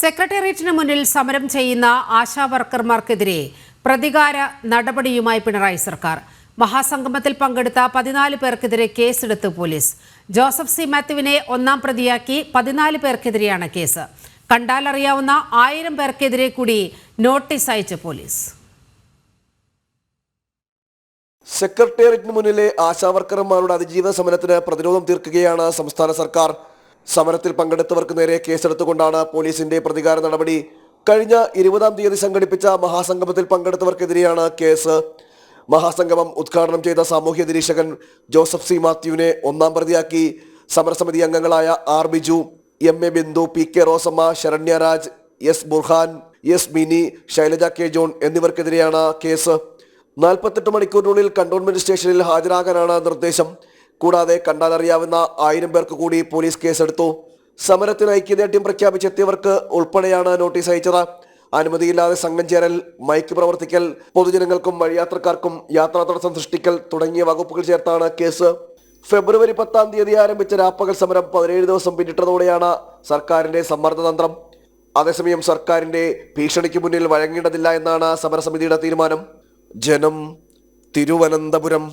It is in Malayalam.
സെക്രട്ടേറിയറ്റിന് മുന്നിൽ സമരം ചെയ്യുന്ന ആശാ വർക്കർമാർക്കെതിരെ പ്രതികാര നടപടിയുമായി പിണറായി സർക്കാർ. മഹാസംഗമത്തിൽ പങ്കെടുത്ത പതിനാല് പേർക്കെതിരെ കേസെടുത്ത് പോലീസ്. ജോസഫ് സി മാത്യുവിനെ ഒന്നാം പ്രതിയാക്കി പതിനാല് പേർക്കെതിരെയാണ് കേസ്. കണ്ടാലറിയാവുന്ന ആയിരം പേർക്കെതിരെ കൂടി നോട്ടീസ് അയച്ച് പോലീസ്. സെക്രട്ടേറിയറ്റിന് മുന്നിലെ ആശാവർക്കർമാരുടെ അതിജീവന സമരത്തിന് പ്രതിരോധം തീർക്കുകയാണ് സംസ്ഥാന സർക്കാർ. സമരത്തിൽ പങ്കെടുത്തവർക്ക് നേരെ കേസെടുത്തുകൊണ്ടാണ് പോലീസിന്റെ പ്രതികാര നടപടി. കഴിഞ്ഞ ഇരുപതാം തീയതി സംഘടിപ്പിച്ച മഹാസംഗമത്തിൽ പങ്കെടുത്തവർക്കെതിരെയാണ് കേസ്. മഹാസംഗമം ഉദ്ഘാടനം ചെയ്ത സാമൂഹ്യ നിരീക്ഷകൻ ജോസഫ് സി മാത്യുവിനെ ഒന്നാം പ്രതിയാക്കി. സമരസമിതി അംഗങ്ങളായ R Biju M A Bindu P K Rosamma Saranyaraj S Burhan S Mini Shailaja K John എന്നിവർക്കെതിരെയാണ് case. നാൽപ്പത്തെട്ട് മണിക്കൂറിനുള്ളിൽ കണ്ടോൺമെന്റ് സ്റ്റേഷനിൽ ഹാജരാകാനാണ് നിർദ്ദേശം. കൂടാതെ കണ്ടാലറിയാവുന്ന ആയിരം പേർക്ക് കൂടി പോലീസ് കേസെടുത്തു. സമരത്തിന് ഐക്യദാർഢ്യം പ്രഖ്യാപിച്ചെത്തിയവർക്ക് ഉൾപ്പെടെയാണ് നോട്ടീസ് അയച്ചത്. അനുമതിയില്ലാതെ സംഘം ചേരൽ മൈക്ക് പ്രവർത്തിക്കൽ പൊതുജനങ്ങൾക്കും വഴിയാത്രക്കാർക്കും യാത്രാ തടസ്സം സൃഷ്ടിക്കൽ തുടങ്ങിയ വകുപ്പുകൾ ചേർത്താണ് കേസ്. ഫെബ്രുവരി പത്താം തീയതി ആരംഭിച്ച രാപ്പകൽ സമരം പതിനേഴ് ദിവസം പിന്നിട്ടതോടെയാണ് സർക്കാരിന്റെ സമ്മർദ്ദതന്ത്രം അതേസമയം സർക്കാരിന്റെ ഭീഷണിക്ക് മുന്നിൽ വഴങ്ങേണ്ടതില്ല എന്നാണ് സമരസമിതിയുടെ തീരുമാനം. ജനം തിരുവനന്തപുരം